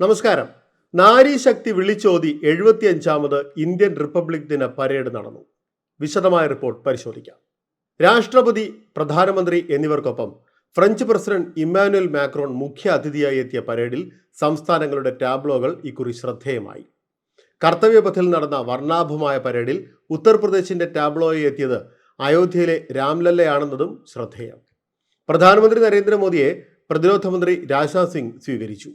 നമസ്കാരം. നാരീശക്തി വിളിച്ചോതി എഴുപത്തിയഞ്ചാമത് ഇന്ത്യൻ റിപ്പബ്ലിക് ദിന പരേഡ് നടന്നു. വിശദമായ റിപ്പോർട്ട് പരിശോധിക്കാം. രാഷ്ട്രപതി പ്രധാനമന്ത്രി എന്നിവർക്കൊപ്പം ഫ്രഞ്ച് പ്രസിഡന്റ് ഇമ്മാനുവൽ മാക്രോൺ മുഖ്യ അതിഥിയായി എത്തിയ പരേഡിൽ സംസ്ഥാനങ്ങളുടെ ടാബ്ലോകൾ ഇക്കുറി ശ്രദ്ധേയമായി. കർത്തവ്യപഥിൽ നടന്ന വർണാഭമായ പരേഡിൽ ഉത്തർപ്രദേശിന്റെ ടാബ്ലോയെ എത്തിയത് അയോധ്യയിലെ രാംലല്ലയാണെന്നതും ശ്രദ്ധേയം. പ്രധാനമന്ത്രി നരേന്ദ്രമോദിയെ പ്രതിരോധ മന്ത്രി രാജ്നാഥ് സിംഗ് സ്വീകരിച്ചു.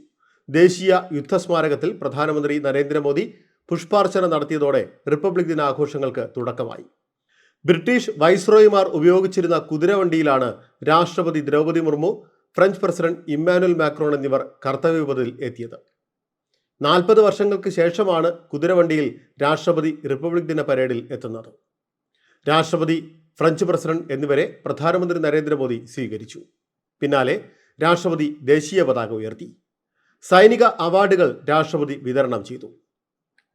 ദേശീയ യുദ്ധസ്മാരകത്തിൽ പ്രധാനമന്ത്രി നരേന്ദ്രമോദി പുഷ്പാർച്ചന നടത്തിയതോടെ റിപ്പബ്ലിക് ദിനാഘോഷങ്ങൾക്ക് തുടക്കമായി. ബ്രിട്ടീഷ് വൈസ്രോയിമാർ ഉപയോഗിച്ചിരുന്ന കുതിരവണ്ടിയിലാണ് രാഷ്ട്രപതി Droupadi Murmu French president Emmanuel Macron എന്നിവർ കർത്തവ്യപഥത്തിൽ എത്തിയത്. നാൽപ്പത് വർഷങ്ങൾക്ക് ശേഷമാണ് കുതിരവണ്ടിയിൽ രാഷ്ട്രപതി റിപ്പബ്ലിക് ദിന പരേഡിൽ എത്തുന്നത്. രാഷ്ട്രപതി ഫ്രഞ്ച് പ്രസിഡന്റ് എന്നിവരെ പ്രധാനമന്ത്രി നരേന്ദ്രമോദി സ്വീകരിച്ചു. പിന്നാലെ രാഷ്ട്രപതി ദേശീയ പതാക ഉയർത്തി. സൈനിക അവാർഡുകൾ രാഷ്ട്രപതി വിതരണം ചെയ്തു.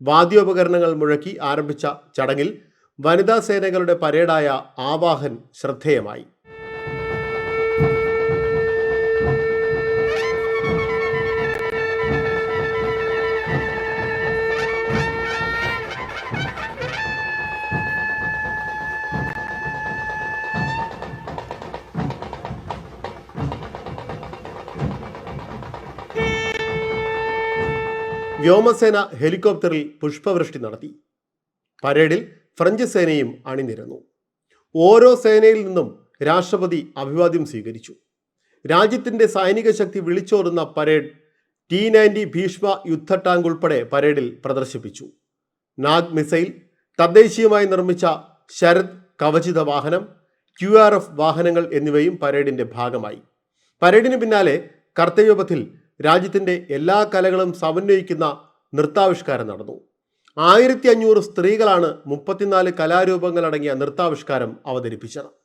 വാദ്യോപകരണങ്ങൾ മുഴക്കി ആരംഭിച്ച ചടങ്ങിൽ വനിതാ സേനകളുടെ പരേഡായ ആവാഹൻ ശ്രദ്ധേയമായി. വ്യോമസേന ഹെലികോപ്റ്ററിൽ പുഷ്പവൃഷ്ടി നടത്തി. പരേഡിൽ ഫ്രഞ്ച് സേനയും അണിനിരന്നു. ഓരോ സേനയിൽ നിന്നും രാഷ്ട്രപതി അഭിവാദ്യം സ്വീകരിച്ചു. രാജ്യത്തിന്റെ സൈനിക ശക്തി വിളിച്ചോറുന്ന പരേഡ് ടി നയന്റി ഭീഷ്മ യുദ്ധ ടാങ്ക് ഉൾപ്പെടെ പരേഡിൽ പ്രദർശിപ്പിച്ചു. നാഗ് മിസൈൽ തദ്ദേശീയമായി നിർമ്മിച്ച ശരത് കവചിത വാഹനം ക്യു ആർ എഫ് വാഹനങ്ങൾ എന്നിവയും പരേഡിന്റെ ഭാഗമായി. പരേഡിന് പിന്നാലെ കർത്തവ്യപഥിൽ രാജ്യത്തിന്റെ എല്ലാ കലകളും സമന്വയിക്കുന്ന നൃത്താവിഷ്കാരം നടന്നു. ആയിരത്തി അഞ്ഞൂറ് സ്ത്രീകളാണ് മുപ്പത്തിനാല് കലാരൂപങ്ങളടങ്ങിയ നൃത്താവിഷ്കാരം അവതരിപ്പിച്ചത്.